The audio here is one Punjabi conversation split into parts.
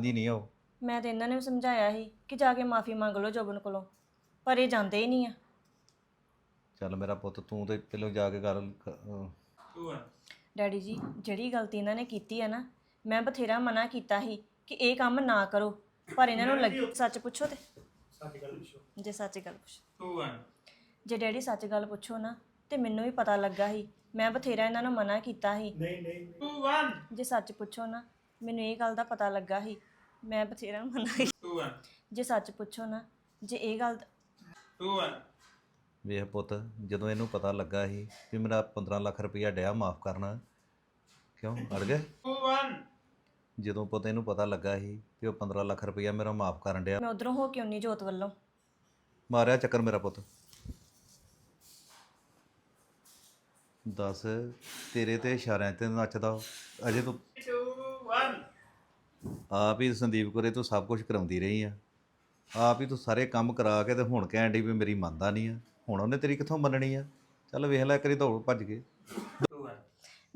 ਦੀ ਨਹੀਂ ਉਹ। ਮੈਂ ਤੇ ਇਹਨਾਂ ਨੇ ਵੀ ਸਮਝਾਇਆ ਸੀ ਕਿ ਜਾ ਕੇ ਮਾਫੀ ਮੰਗ ਲਓ ਜੋਬਨ ਕੋਲੋਂ ਪਰ ਇਹ ਜਾਂਦੇ ਹੀ ਨਹੀਂ ਆ। ਚੱਲ ਮੇਰਾ ਪੁੱਤ ਤੂੰ ਤੇ ਪਹਿਲਾਂ ਜਾ ਕੇ ਗੱਲ ਕ- ਅਹ ਡੈਡੀ ਜੀ ਜਿਹੜੀ ਗਲਤੀ ਇਹਨਾਂ ਨੇ ਕੀਤੀ ਆ ਨਾ ਮੈਂ ਬਥੇਰਾ ਮਨਾ ਕੀਤਾ ਸੀ ਕਿ ਇਹ ਕੰਮ ਨਾ ਕਰੋ ਪਰ ਇਹਨਾਂ ਨੂੰ ਲੱਗ ਸੱਚ ਪੁੱਛੋ ਤੇ। ਸੱਚ ਗੱਲ ਪੁੱਛੋ। ਜੇ ਸੱਚ ਗੱਲ ਪੁੱਛੋ। ਜੇ ਡੈਡੀ ਸੱਚ ਗੱਲ ਪੁੱਛੋ ਨਾ ਤੇ ਮੈਨੂੰ ਵੀ ਪਤਾ ਲੱਗਾ ਸੀ ਮੈਂ ਬਥੇਰਾ ਇਹਨਾਂ ਨੂੰ ਮਨਾ ਕੀਤਾ ਸੀ। ਨਹੀਂ ਨਹੀਂ ਜੇ ਸੱਚ ਪੁੱਛੋ ਨਾ ਮੈਨੂੰ ਇਹ ਗੱਲ ਦਾ ਪਤਾ ਲੱਗਾ ਸੀ ਮੈਂ ਬਥੇਰਾ ਮਨਾ ਕੀਤਾ ਜੇ ਸੱਚ ਪੁੱਛੋ ਨਾ ਜੇ ਇਹ ਗੱਲ ਦਾ- ਵੇਖ ਪੁੱਤ ਜਦੋਂ ਇਹਨੂੰ ਪਤਾ ਲੱਗਾ ਸੀ ਵੀ ਮੇਰਾ 15 ਲੱਖ ਰੁਪਇਆ ਡਿਆ ਮਾਫ ਕਰਨਾ ਕਿਉਂ? ਅੜ ਗਏ? ਜਦੋਂ ਪੁੱਤ ਇਹਨੂੰ ਪਤਾ ਲੱਗਾ ਸੀ ਕਿ ਉਹ 15 ਲੱਖ ਰੁਪਇਆ ਮੇਰਾ ਮਾਫ ਕਰਨ ਡਿਆ। ਮੈਂ ਉਧਰੋਂ ਹੋ ਕੇ ਉਨੀ ਜੋਤ ਵੱਲੋਂ। ਮਾਰਿਆ ਚੱਕਰ ਮੇਰਾ ਪੁੱਤ। ਦੱਸ ਤੇਰੇ ਤੇ ਇਸ਼ਾਰਿਆਂ ਤੇ ਨੱਚਦਾ ਉਹ। ਅਜੇ ਤੂੰ ਆਪ ਹੀ ਸੰਦੀਪ ਕੋਰੇ ਤੂੰ ਸਭ ਕੁਝ ਕਰਾਉਂਦੀ ਰਹੀ ਆ। ਆਪ ਹੀ ਤੂੰ ਸਾਰੇ ਕੰਮ ਕਰਾ ਕੇ ਤੇ ਹੁਣ ਕਹਿਣ ਡਈ ਵੀ ਮੇਰੀ ਮੰਨਦਾ ਨਹੀਂ ਆ। ਹੁਣ ਉਹਨੇ ਤੇਰੀ ਕਿੱਥੋਂ ਮੰਨਣੀ ਆ? ਚੱਲ ਵੇਖ ਲੈ ਕਰੀ ਦੌੜ ਭੱਜ ਕੇ।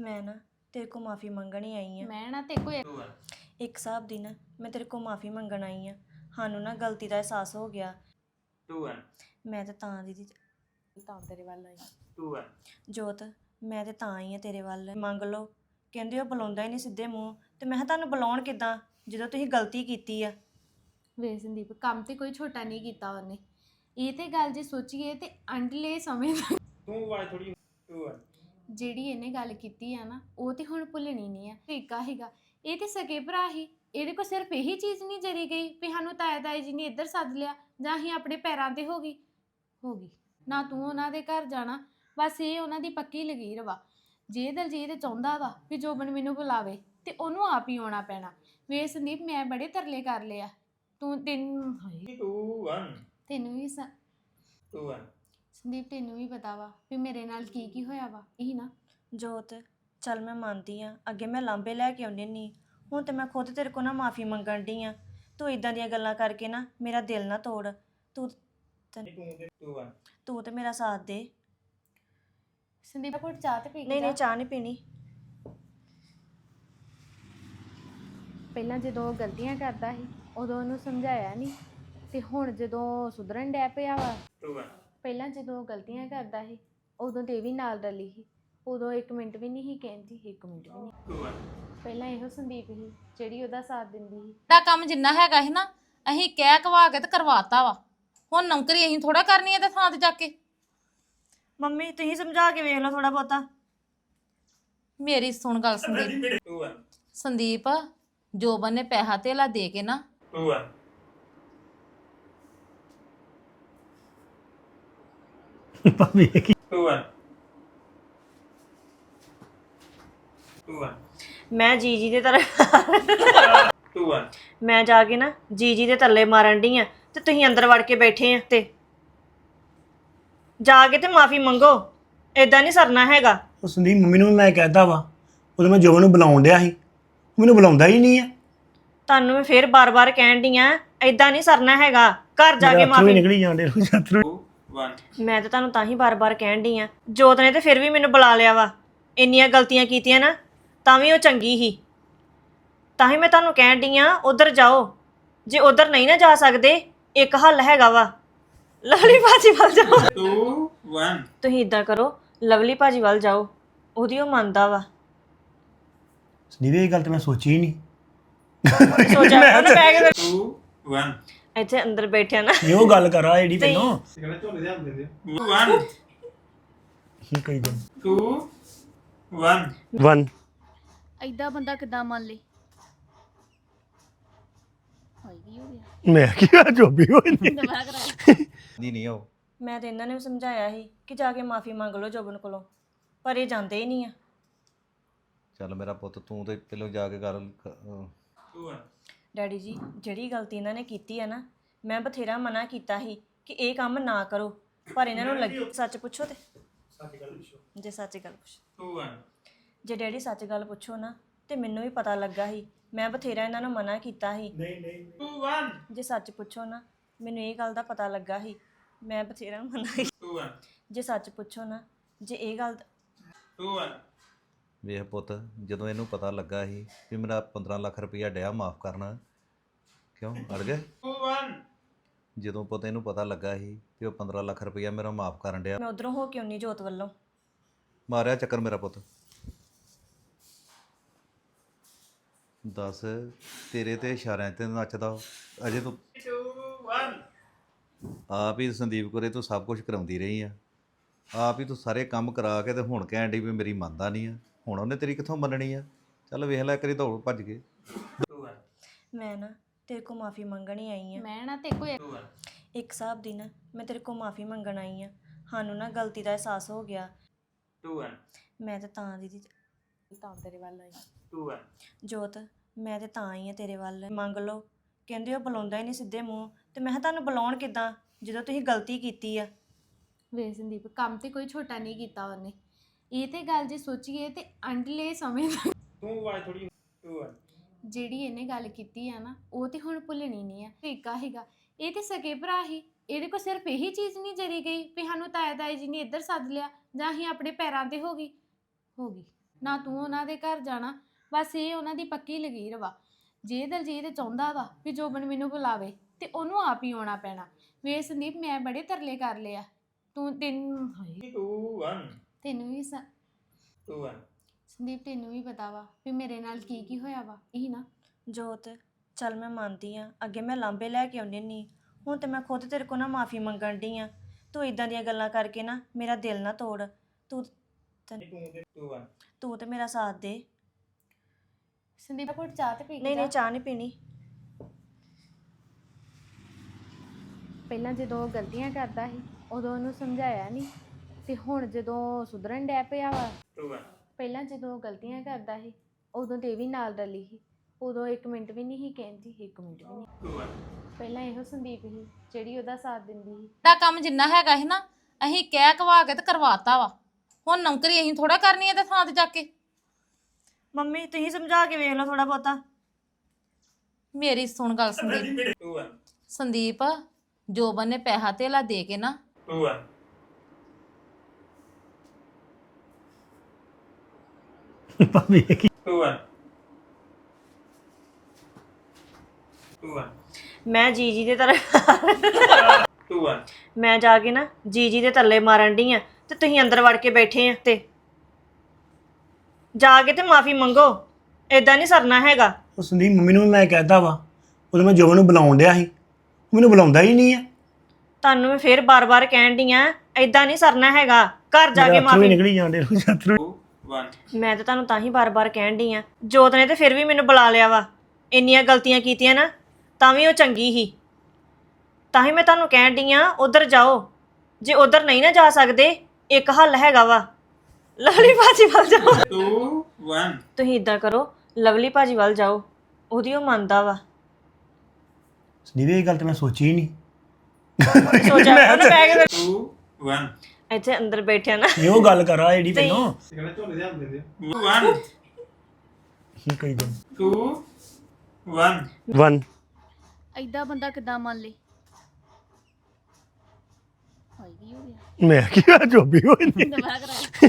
ਮੈਂ ਨਾ ਤੇਰੇ ਕੋ ਮਾਫੀ ਮੰਗਣ ਹੀ ਆਈ ਆ। ਮੈਂ ਨਾ ਤੇ ਕੋਈ ਇੱਕ ਹਿਸਾਬ ਦੀ ਨਾ ਮੈਂ ਤੇਰੇ ਕੋ ਮਾਫੀ ਮੰਗਣ ਆਈ ਆ। ਸਾਨੂੰ ਨਾ ਗਲਤੀ ਦਾ ਅਹਿਸਾਸ ਹੋ ਗਿਆ। ਮੈਂ ਤੇ ਤਾਂ ਦੀਦੀ ਤਾਂ ਤੇਰੇ ਵੱਲ ਆਈ। ਜੋਤ ਮੈਂ ਤੇ ਤਾਂ ਆਈ ਆ ਤੇਰੇ ਵੱਲ। ਮੰਗ ਲਓ। ਕਹਿੰਦੇ ਉਹ ਬੁਲਾਉਂਦਾ ਹੀ ਨਹੀਂ ਸਿੱਧੇ ਮੂੰਹ ਤੇ ਮੈਂ ਕਿਹਾ ਤੁਹਾਨੂੰ ਬੁਲਾਉਣ ਕਿਦਾਂ? ਜਦੋਂ ਤੁਸੀਂ ਗਲਤੀ ਕੀਤੀ ਆ। ਵੇ ਸੰਦੀਪ ਕੰਮ ਤੇ ਕੋਈ ਛੋਟਾ ਨਹੀਂ ਕੀਤਾ ਉਹਨੇ। ਇਹ ਤੇ ਗੱਲ ਜੇ ਸੋਚੀਏ ਤੇ ਅੰਡਲੇ ਸਮੇਂ ਤੱਕ ਤੂੰ ਆਵਾਜ਼ ਥੋੜੀ ਤੂੰ ਜਿਹੜੀ ਇਹਨੇ ਗੱਲ ਕੀਤੀ ਆ ਨਾ ਉਹ ਤੇ ਹੁਣ ਭੁੱਲਣੀ ਨਹੀਂ ਆ। ਤਰੀਕਾ ਹੈਗਾ। ਇਹ ਤੇ ਸਕੇ ਭਰਾ ਹੀ। ਇਹਦੇ ਕੋ ਸਿਰਫ ਇਹੀ ਚੀਜ਼ ਨਹੀਂ ਜਰੀ ਗਈ ਵੀ ਸਾਨੂੰ ਤਾਇਆ ਤਾਈ ਜੀ ਨੇ ਇੱਧਰ ਸੱਦ ਲਿਆ ਜਾਂ ਅਸੀਂ ਆਪਣੇ ਪੈਰਾਂ ਤੇ ਹੋ ਗਈ। ਹੋ ਗਈ। ਨਾ ਤੂੰ ਉਹਨਾਂ ਦੇ ਘਰ ਜਾਣਾ ਬਸ ਇਹ ਉਹਨਾਂ ਦੀ ਪੱਕੀ ਲਗੀਰ ਵਾ। ਜੇ ਦਲਜੀਤ ਚਾਹੁੰਦਾ ਵਾ ਵੀ ਜੋਬਨ ਮੈਨੂੰ ਬੁਲਾਵੇ ਤੇ ਉਹਨੂੰ ਆਪ ਹੀ ਆਉਣਾ ਪੈਣਾ। ਵੇ ਸੰਦੀਪ ਮੈਂ ਬੜੇ ਤਰਲੇ ਕਰ ਲਿਆ ਤੂੰ ਤੈਨੂੰ ਹਾਏ, ਤੂੰ 1 ਤੈਨੂੰ ਵੀ ਸ- ਤੂੰ 1 ਸੰਦੀਪ ਤੈਨੂੰ ਵੀ ਪਤਾ ਵਾ ਵੀ ਮੇਰੇ ਨਾਲ ਕੀ ਕੀ ਹੋਇਆ ਵਾ। ਇਹ ਨਾ। ਜੋਤ ਚੱਲ ਮੈਂ ਮੰਨਦੀ ਆ। ਅੱਗੇ ਮੈਂ ਲਾਂਬੇ ਲੈ ਕੇ ਆਉਂਦੀ ਨਹੀਂ ਹੁਣ ਤੇ ਮੈਂ ਖੁਦ ਤੇਰੇ ਕੋ ਨਾ ਮਾਫੀ ਮੰਗਣ ਡਈ ਆ। ਤੂੰ ਇਦਾਂ ਦੀਆਂ ਗੱਲਾਂ ਕਰਕੇ ਨਾ ਮੇਰਾ ਦਿਲ ਨਾ ਤੋੜ। ਤੂੰ ਤੂੰ ਤੇ ਤੂੰ 1 ਤੂੰ ਤੇ ਮੇਰਾ ਸਾਥ ਦੇ। ਸੰਦੀਪ ਕੋਲ ਚਾਹ ਤੇ ਪੀ ਕੇ ਨਹੀਂ। ਨਹੀਂ ਚਾਹ ਨਹੀਂ ਪੀਣੀ। ਪਹਿਲਾਂ ਜਦੋਂ ਉਹ ਗਲਤੀਆਂ ਕਰਦਾ ਸੀ ਉਦੋਂ ਉਹਨੂੰ ਸਮਝਾਇਆ ਨਹੀਂ ਤੇ ਹੁਣ ਜਦੋਂ ਸੁਧਰਨ ਡੈ ਪਿਆ ਵਾ ਤੂੰ 1 ਪਹਿਲਾਂ ਜਦੋਂ ਉਹ ਗਲਤੀਆਂ ਕਰਦਾ ਸੀ ਉਦੋਂ ਤੇ ਇਹ ਵੀ ਨਾਲ ਰਲੀ ਸੀ ਉਦੋਂ 1 ਮਿੰਟ ਵੀ ਨਹੀਂ ਸੀ ਕਹਿੰਦੀ 1 ਮਿੰਟ ਵੀ ਨਹੀਂ। ਤੂੰ 1 ਪਹਿਲਾਂ ਇਹੋ ਸੰਦੀਪ ਸੀ ਜਿਹੜੀ ਉਹਦਾ ਸਾਥ ਦਿੰਦੀ ਸੀ। ਦਾ ਕੰਮ ਜਿੰਨਾ ਹੈਗਾ ਸੀ ਨਾ ਅਸੀਂ ਕਹਿ ਕਵਾ ਕੇ ਤੇ ਕਰਵਾਤਾ ਵਾ। ਹੁਣ ਨੌਕਰੀ ਅਸੀਂ ਥੋੜਾ ਕਰਨੀ ਹੈ ਤੇ ਥਾਂ ਤੇ ਜਾ ਕੇ। ਮੰਮੀ ਤੁਸੀਂ ਸਮਝਾ ਕੇ ਵੇਖ ਲਓ ਥੋੜਾ ਬਹੁਤਾ। ਮੇਰੀ ਸੁਣ ਗੱਲ ਸੰਦੀਪ ਤੂੰ 1 ਸੰਦੀਪ। ਜੋਬਨ ਨੇ ਪੈਸਾ ਧੇਲਾ ਦੇ ਕੇ ਨਾ। ਤੂੰ 1 ਭਾਵੇਂ ਕੀ? ਤੂੰ 1 ਤੂੰ 1 ਮੈਂ ਜੀ ਜੀ ਦੇ ਤਰ੍ਹਾਂ ਤੂੰ 1 ਮੈਂ ਜਾ ਕੇ ਨਾ ਜੀ ਜੀ ਦੇ ਥੱਲੇ ਮਾਰਨ ਡਈ ਆ ਤੇ ਤੁਸੀਂ ਅੰਦਰ ਵੜ ਕੇ ਬੈਠੇ ਆ ਤੇ ਜਾ ਕੇ ਤੇ ਮਾਫੀ ਮੰਗੋ। ਏਦਾਂ ਨਹੀਂ ਸਰਨਾ ਹੈਗਾ। ਉਹ ਸੰਦੀਪ ਮੰਮੀ ਨੂੰ ਵੀ ਮੈਂ ਕਹਿਤਾ ਵਾ ਉਦੋਂ ਮੈਂ ਜੋਬਨ ਨੂੰ ਬੁਲਾਉਣ ਡਿਆ ਸੀ। ਉਹ ਮੈਨੂੰ ਬੁਲਾਉਂਦਾ ਹੀ ਨਹੀਂ ਆ। ਤੁਹਾਨੂੰ ਮੈਂ ਫੇਰ ਬਾਰ-ਬਾਰ ਕਹਿਣ ਆ ਏਦਾਂ ਨਹੀਂ ਸਰਨਾ ਹੈਗਾ। ਘਰ ਜਾ ਕੇ ਮਾਫੀ ਨਿਕਲੀ ਜਾਂਦੇ ਰੋਜ਼ ਅੱਥਰੂ ਮੈਂ ਤਾਂ ਤੁਹਾਨੂੰ ਤਾਂ ਹੀ ਬਾਰ-ਬਾਰ ਕਹਿਣ ਆ। ਜੋਤ ਨੇ ਤੇ ਫਿਰ ਵੀ ਮੈਨੂੰ ਬੁਲਾ ਲਿਆ ਵਾ। ਇੰਨੀਆਂ ਗਲਤੀਆਂ ਕੀਤੀਆਂ ਨਾ ਤਾਂ ਵੀ ਉਹ ਚੰਗੀ ਹੀ ਤਾਂ ਹੀ ਮੈਂ ਤੁਹਾਨੂੰ ਕਹਿਣ ਆ ਉਧਰ ਜਾਓ। ਜੇ ਉਧਰ ਨਹੀਂ ਨਾ ਜਾ ਸਕਦੇ ਇੱਕ ਹੱਲ ਹੈਗਾ ਵਾ। ਲਵਲੀ ਭਾਜੀ ਵੱਲ ਜਾਓ। ਤੂੰ 1 ਤੁਸੀਂ ਇਦਾਂ ਕਰੋ ਲਵਲੀ ਭਾਜੀ ਵੱਲ ਜਾਓ। ਉਹਦੀ ਉਹ ਮੰਨਦਾ ਵਾ। ਸੰਦੀਪ ਇਹ ਗੱਲ ਤੇ ਮੈਂ ਸੋਚੀ ਹੀ ਨਹੀਂ। ਸੋਚਿਆ ਉਹਨੇ ਬੈਗ ਦੇ ਤੂੰ 1 ਇੱਥੇ ਅੰਦਰ ਬੈਠਿਆ ਨਾ। ਇਹ ਉਹ ਗੱਲ ਕਰਾ ਜਿਹੜੀ ਪਹਿਲਾਂ। ਤੂੰ 1 ਕੀ ਕੋਈ ਗੱਲ ਤੂੰ 1 1 ਐਦਾਂ ਬੰਦਾ ਕਿਦਾਂ ਮੰਨ ਲੇ? ਹੋਈ ਕੀ ਹੋ ਗਿਆ? ਮੈਂ ਕੀ ਆ ਜੋਬੀ ਹੋਈ। ਨਹੀਂ ਦੁਬਾਰਾ ਕਰਾ ਦੀ ਨਹੀਂ ਉਹ। ਮੈਂ ਤੇ ਇਹਨਾਂ ਨੇ ਵੀ ਸਮਝਾਇਆ ਸੀ ਕਿ ਜਾ ਕੇ ਮਾਫੀ ਮੰਗ ਲਓ ਜੋਬਨ ਕੋਲੋਂ ਪਰ ਇਹ ਜਾਂਦੇ ਹੀ ਨਹੀਂ ਆ। ਚੱਲ ਮੇਰਾ ਪੁੱਤ ਤੂੰ ਤੇ ਪਹਿਲਾਂ ਜਾ ਕੇ ਗੱਲ ਕ- ਅਹ ਤੂੰ 1 ਡੈਡੀ ਜੀ ਜਿਹੜੀ ਗਲਤੀ ਇਹਨਾਂ ਨੇ ਕੀਤੀ ਆ ਨਾ ਮੈਂ ਬਥੇਰਾ ਮਨਾ ਕੀਤਾ ਸੀ ਕਿ ਇਹ ਕੰਮ ਨਾ ਕਰੋ ਪਰ ਇਹਨਾਂ ਨੂੰ ਲੱਗ ਸੱਚ ਪੁੱਛੋ ਤੇ। ਸੱਚ ਗੱਲ ਪੁੱਛੋ। ਜੇ ਸੱਚ ਗੱਲ ਪੁੱਛੋ। ਤੂੰ 1 ਜੇ ਡੈਡੀ ਸੱਚ ਗੱਲ ਪੁੱਛੋ ਨਾ ਤੇ ਮੈਨੂੰ ਵੀ ਪਤਾ ਲੱਗਾ ਸੀ ਮੈਂ ਬਥੇਰਾ ਇਹਨਾਂ ਨੂੰ ਮਨਾ ਕੀਤਾ ਸੀ। ਨਹੀਂ ਨਹੀਂ। ਤੂੰ 1 ਜੇ ਸੱਚ ਪੁੱਛੋ ਨਾ ਮੈਨੂੰ ਇਹ ਗੱਲ ਦਾ ਪਤਾ ਲੱਗਾ ਸੀ। ਮੈਂ ਬਥੇਰਾ ਮਨਾ ਕੀਤਾ। ਤੂੰ 1 ਜੇ ਸੱਚ ਪੁੱਛੋ ਨਾ ਜੇ ਇਹ ਗੱਲ ਤੂੰ 1 ਵੇਖ ਪੁੱਤ ਜਦੋਂ ਇਹਨੂੰ ਪਤਾ ਲੱਗਾ ਸੀ ਵੀ ਮੇਰਾ 15 ਲੱਖ ਰੁਪਇਆ ਡਿਆ ਮਾਫ ਕਰਨਾ ਕਿਉਂ? ਅੜ ਗਏ 2 1 ਜਦੋਂ ਪੁੱਤ ਇਹਨੂੰ ਪਤਾ ਲੱਗਾ ਸੀ ਕਿ ਉਹ 15 ਲੱਖ ਰੁਪਇਆ ਮੇਰਾ ਮਾਫ ਕਰਨ ਡਿਆ। ਮੈਂ ਉਧਰੋਂ ਹੋ ਕੇ ਆਉਣੀ ਜੋਤ ਵੱਲੋਂ। ਮਾਰਿਆ ਚੱਕਰ ਮੇਰਾ ਪੁੱਤ। ਦੱਸ ਤੇਰੇ ਤੇ ਇਸ਼ਾਰਿਆਂ ਤੇ ਨੱਚਦਾ। ਅਜੇ ਤੂੰ 2 1 ਆਪ ਹੀ ਸੰਦੀਪ ਕੋਰੇ ਤੂੰ ਸਭ ਕੁਝ ਕਰਾਉਂਦੀ ਰਹੀ ਆ। ਆਪ ਹੀ ਤੂੰ ਸਾਰੇ ਕੰਮ ਕਰਾ ਕੇ ਤੇ ਹੁਣ ਕਹਿਣ ਡਈ ਵੀ ਮੇਰੀ ਮੰਨਦਾ ਨਹੀਂ ਆ। ਹੁਣ ਉਹਨੇ ਤੇਰੀ ਕਿੱਥੋਂ ਮੰਨਣੀ ਆ? ਚੱਲ ਵੇਖ ਲੈ ਕਰੀ ਦੌੜ ਭੱਜ ਕੇ। 2 1 ਮੈਂ ਨਾ ਤੇਰੇ ਕੋ ਮਾਫੀ ਮੰਗਣ ਹੀ ਆਈ ਆ। ਮੈਂ ਨਾ ਤੇ ਕੋਈ 2 1 ਇੱਕ ਹਿਸਾਬ ਦੀ ਨਾ ਮੈਂ ਤੇਰੇ ਕੋ ਮਾਫੀ ਮੰਗਣ ਆਈ ਆ। ਸਾਨੂੰ ਨਾ ਗਲਤੀ ਦਾ ਅਹਿਸਾਸ ਹੋ ਗਿਆ। 2 1 ਮੈਂ ਤੇ ਤਾਂ ਦੀਦੀ ਤਾਂ ਤੇਰੇ ਵੱਲ ਆਈ। 2 1 ਜੋਤ ਮੈਂ ਤੇ ਤਾਂ ਆਈ ਆ ਤੇਰੇ ਵੱਲ। ਮੰਗ ਲਓ। ਕਹਿੰਦੇ ਉਹ ਬੁਲਾਉਂਦਾ ਹੀ ਨਹੀਂ ਸਿੱਧੇ ਮੂੰਹ। ਤੇ ਮੈਂ ਕਿਹਾ ਤੁਹਾਨੂੰ ਬੁਲਾਉਣ ਕਿਦਾਂ? ਜਦੋਂ ਤੁਸੀਂ ਗਲਤੀ ਕੀਤੀ ਆ। ਵੇ ਸੰਦੀਪ ਕੰਮ ਤੇ ਕੋਈ ਛੋਟਾ ਨਹੀਂ ਕੀਤਾ ਉਹਨੇ। ਇਹ ਤੇ ਗੱਲ ਜੇ ਸੋਚੀਏ ਤੇ ਅੰਡਲੇ ਸਮੇਂ ਤੱਕ ਤੂੰ ਵਾਈ ਥੋੜੀ 2 1 ਜਿਹੜੀ ਇਹਨੇ ਗੱਲ ਕੀਤੀ ਆ ਨਾ ਉਹ ਤੇ ਹੁਣ ਭੁੱਲਣੀ ਨਹੀਂ ਆ। ਤਰੀਕਾ ਹੈਗਾ ਇਹ ਤੇ ਸਕੇ ਭਰਾ ਹੀ। ਇਹਦੇ ਕੋ ਸਿਰਫ ਇਹੀ ਚੀਜ਼ ਨਹੀਂ ਜਰੀ ਗਈ ਵੀ ਸਾਨੂੰ ਤਾਇਆ ਤਾਈ ਜੀ ਨੇ ਇੱਧਰ ਸੱਦ ਲਿਆ ਜਾਂ ਅਸੀਂ ਆਪਣੇ ਪੈਰਾਂ ਤੇ ਹੋ ਗਈ। ਹੋ ਗਈ। ਨਾ ਤੂੰ ਉਹਨਾਂ ਦੇ ਘਰ ਜਾਣਾ ਬਸ ਇਹ ਉਹਨਾਂ ਦੀ ਪੱਕੀ ਲਗੀਰ ਵਾ। ਜੇ ਦਲਜੀਤ ਚਾਹੁੰਦਾ ਵਾ ਵੀ ਜੋਬਨ ਮੈਨੂੰ ਬੁਲਾਵੇ ਤੇ ਉਹਨੂੰ ਆਪ ਹੀ ਆਉਣਾ ਪੈਣਾ। ਵੇ ਸੰਦੀਪ ਮੈਂ ਬੜੇ ਤਰਲੇ ਕਰ ਲਿਆ ਤੂੰ ਤੈਨੂੰ ਹਾਏ। 2 1 ਤੈਨੂੰ ਵੀ ਸ- 2 1 ਸੰਦੀਪ ਤੈਨੂੰ ਵੀ ਪਤਾ ਵਾ ਵੀ ਮੇਰੇ ਨਾਲ ਕੀ ਕੀ ਹੋਇਆ ਵਾ। ਇਹੀ ਨਾ। ਜੋਤ ਚੱਲ ਮੈਂ ਮੰਨਦੀ ਆ। ਅੱਗੇ ਮੈਂ ਲਾਂਬੇ ਲੈ ਕੇ ਆਉਂਦੀ ਨਹੀਂ ਹੁਣ ਤੇ ਮੈਂ ਖੁਦ ਤੇਰੇ ਕੋ ਨਾ ਮਾਫੀ ਮੰਗਣ ਦੀ ਆ। ਤੂੰ ਇਦਾਂ ਦੀਆਂ ਗੱਲਾਂ ਕਰਕੇ ਨਾ ਮੇਰਾ ਦਿਲ ਨਾ ਤੋੜ। ਤੂੰ 2 1 ਤੂੰ ਤੇ ਮੇਰਾ ਸਾਥ ਦੇ। ਸੰਦੀਪ ਕੋਟ ਚਾਹ ਤੇ ਪੀ ਕੇ ਨਹੀਂ ਨਹੀਂ ਜਾ। ਚਾਹ ਨਹੀਂ ਪੀਣੀ। ਪਹਿਲਾਂ ਜਦੋਂ ਗਲਤੀਆਂ ਕਰਦਾ ਸੀ ਉਦੋਂ ਉਹਨੂੰ ਸਮਝਾਇਆ ਨਹੀਂ ਤੇ ਹੁਣ ਜਦੋਂ ਸੁਧਰਨ ਡੈ ਪਿਆ ਵਾ 2 1 ਪਹਿਲਾਂ ਜਦੋਂ ਗਲਤੀਆਂ ਕਰਦਾ ਸੀ ਉਦੋਂ ਤੇ ਇਹ ਵੀ ਨਾਲ ਰਲੀ ਸੀ। ਉਦੋਂ 1 ਮਿੰਟ ਵੀ ਨਹੀਂ ਸੀ ਕਹਿੰਦੀ 1 ਮਿੰਟ ਵੀ ਨਹੀਂ 2 1 ਪਹਿਲਾਂ ਇਹੋ ਸੰਦੀਪ ਸੀ ਜਿਹੜੀ ਉਹਦਾ ਸਾਥ ਦਿੰਦੀ ਸੀ। ਦਾ ਕੰਮ ਜਿੰਨਾ ਹੈਗਾ ਸੀ ਨਾ ਅਸੀਂ ਕਹਿ ਕਵਾ ਕੇ ਤੇ ਕਰਵਾਤਾ ਵਾ। ਹੁਣ ਨੌਕਰੀ ਅਸੀਂ ਥੋੜਾ ਕਰਨੀ ਹੈ ਤੇ ਥਾਂ ਤੇ ਜਾ ਕੇ। ਮੰਮੀ ਤੁਸੀਂ ਸਮਝਾ ਕੇ ਵੇਖ ਲਓ ਥੋੜਾ ਬਹੁਤਾ। ਮੇਰੀ ਸੁਣ ਗੱਲ ਸੰਦੀਪ। 2 1 ਸੰਦੀਪ ਜੋਬਨ ਨੇ ਪੈਸਾ ਧੇਲਾ ਦੇ ਕੇ ਨਾ 2 1 ਭਾਵੇਂ ਕੀ 2 1 2 1 ਮੈਂ ਜੀ ਜੀ ਦੇ ਤਰ੍ਹਾਂ 2 1 ਮੈਂ ਜਾ ਕੇ ਨਾ ਜੀ ਜੀ ਦੇ ਥੱਲੇ ਮਾਰਨ ਡਈ ਆ ਤੇ ਤੁਸੀਂ ਅੰਦਰ ਵੜ ਕੇ ਬੈਠੇ ਆ ਤੇ। ਜਾ ਕੇ ਤੇ ਮਾਫੀ ਮੰਗੋ। ਏਦਾਂ ਨਹੀਂ ਸਰਨਾ ਹੈਗਾ। ਉਹ ਸੰਦੀਪ ਮੰਮੀ ਨੂੰ ਮੈਂ ਕਹਿਤਾ ਵਾ ਉਦੋਂ ਮੈਂ ਜੋਬਨ ਨੂੰ ਬੁਲਾਉਣ ਡਿਆ ਸੀ। ਮੈਨੂੰ ਬੁਲਾਉਂਦਾ ਹੀ ਨਹੀਂ ਆ। ਤੁਹਾਨੂੰ ਮੈਂ ਫੇਰ ਬਾਰ-ਬਾਰ ਕਹਿਣ ਡਈ ਆ ਏਦਾਂ ਨਹੀਂ ਸਰਨਾ ਹੈਗਾ। ਘਰ ਜਾ ਕੇ ਮਾਫੀ ਹੀ ਨਿਕਲੀ ਜਾਂਦੇ ਅੱਥਰੂ 2 1 ਮੈਂ ਤਾਂ ਤੁਹਾਨੂੰ ਤਾਂ ਹੀ ਬਾਰ-ਬਾਰ ਕਹਿਣ ਡਈ ਆ। ਜੋਤ ਨੇ ਤੇ ਫਿਰ ਵੀ ਮੈਨੂੰ ਬੁਲਾ ਲਿਆ ਵਾ। ਇੰਨੀਆਂ ਗਲਤੀਆਂ ਕੀਤੀਆਂ ਨਾ ਤਾਂ ਵੀ ਉਹ ਚੰਗੀ ਹੀ ਤਾਂ ਹੀ ਮੈਂ ਤੁਹਾਨੂੰ ਕਹਿਣ ਡਈ ਆ ਉਧਰ ਜਾਓ। ਜੇ ਉਧਰ ਨਹੀਂ ਨਾ ਜਾ ਸਕਦੇ ਇੱਕ ਹੱਲ ਹੈਗਾ ਵਾ। ਲਵਲੀ ਭਾਜੀ ਵੱਲ ਜਾਓ। 2 1 ਤੁਸੀਂ ਇਦਾਂ ਕਰੋ ਲਵਲੀ ਭਾਜੀ ਵੱਲ ਜਾਓ। ਉਹਦੀ ਉਹ ਮੰਨਦਾ ਵਾ। ਸੰਦੀਪ ਇਹ ਗੱਲ ਤੇ ਮੈਂ ਸੋਚੀ ਹੀ ਨਹੀਂ। ਸੋਚਿਆ ਉਹਨੇ ਬਹਿ ਕੇ 2 1 ਇੱਥੇ ਅੰਦਰ ਬੈਠਿਆ ਨਾ। ਇਹ ਉਹ ਗੱਲ ਕਰਾ ਜਿਹੜੀ ਪਹਿਲਾਂ। 2 1 ਕੀ ਕਹੀ ਜਾਂ 2 1 1 ਐਦਾਂ ਬੰਦਾ ਕਿਦਾਂ ਮੰਨ ਲੇ? ਹਾਈ ਕੀ ਹੋ ਗਿਆ? ਮੈਂ ਕੀ ਜੋ ਵੀ ਹੋਈ। ਦੁਬਾਰਾ ਕਰਾ